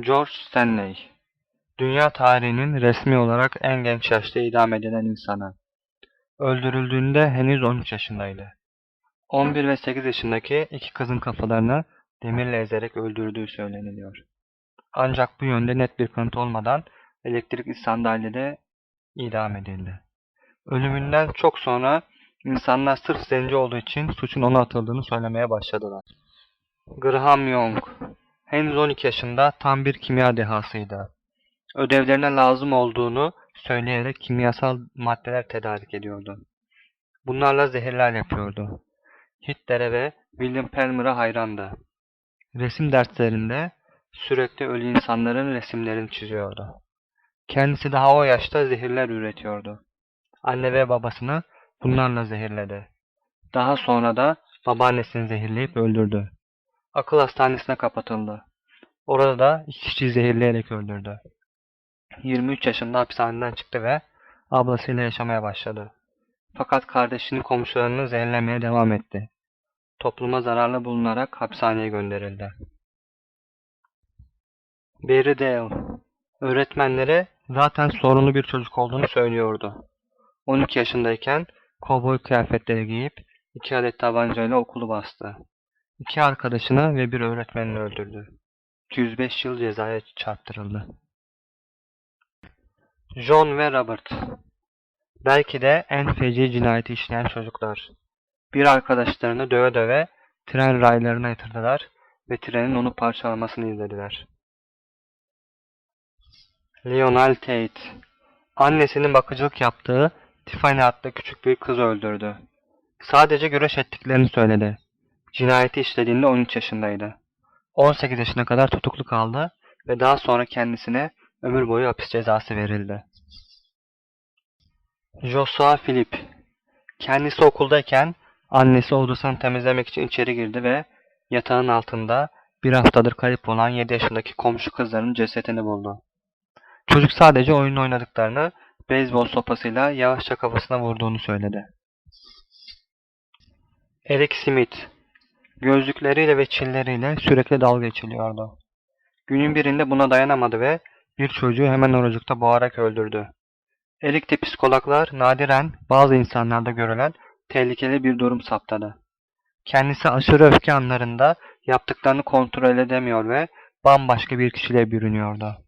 George Stanley Dünya tarihinin resmi olarak en genç yaşta idam edilen insanı. Öldürüldüğünde henüz 13 yaşındaydı. 11 ve 8 yaşındaki iki kızın kafalarını demirle ezerek öldürdüğü söyleniliyor. Ancak bu yönde net bir kanıt olmadan elektrikli sandalyede idam edildi. Ölümünden çok sonra insanlar sırf zenci olduğu için suçun ona atıldığını söylemeye başladılar. Graham Young henüz 12 yaşında tam bir kimya dehasıydı. Ödevlerine lazım olduğunu söyleyerek kimyasal maddeler tedarik ediyordu. Bunlarla zehirler yapıyordu. Hitler'e ve William Palmer'a hayrandı. Resim derslerinde sürekli ölü insanların resimlerini çiziyordu. Kendisi daha o yaşta zehirler üretiyordu. Anne ve babasını bunlarla zehirledi. Daha sonra da babaannesini zehirleyip öldürdü. Akıl hastanesine kapatıldı. Orada da iki kişiyi zehirleyerek öldürdü. 23 yaşında hapishaneden çıktı ve ablasıyla yaşamaya başladı. Fakat kardeşinin komşularını zehirlemeye devam etti. Topluma zararlı bulunarak hapishaneye gönderildi. Dale öğretmenlere zaten sorunlu bir çocuk olduğunu söylüyordu. 12 yaşındayken kovboy kıyafetleri giyip iki adet tabancayla okulu bastı. İki arkadaşını ve bir öğretmenini öldürdü. 205 yıl cezaya çarptırıldı. John ve Robert Belki de en feci cinayeti işleyen çocuklar. Bir arkadaşlarını döve döve tren raylarına yatırdılar ve trenin onu parçalamasını izlediler. Lionel Tate Annesinin bakıcılık yaptığı Tiffany adlı küçük bir kızı öldürdü. Sadece güreş ettiklerini söyledi. Cinayeti işlediğinde 13 yaşındaydı. 18 yaşına kadar tutuklu kaldı ve daha sonra kendisine ömür boyu hapis cezası verildi. Joshua Philip Kendisi okuldayken annesi odasını temizlemek için içeri girdi ve yatağın altında bir haftadır kayıp olan 7 yaşındaki komşu kızların cesetini buldu. Çocuk sadece oyun oynadıklarını beyzbol sopasıyla yavaşça kafasına vurduğunu söyledi. Eric Smith Gözlükleriyle ve çilleriyle sürekli dalga geçiliyordu. Günün birinde buna dayanamadı ve bir çocuğu hemen oracıkta boğarak öldürdü. Erik'te psikologlar nadiren bazı insanlarda görülen tehlikeli bir durum saptadı. Kendisi aşırı öfke anlarında yaptıklarını kontrol edemiyor ve bambaşka bir kişiliğe bürünüyordu.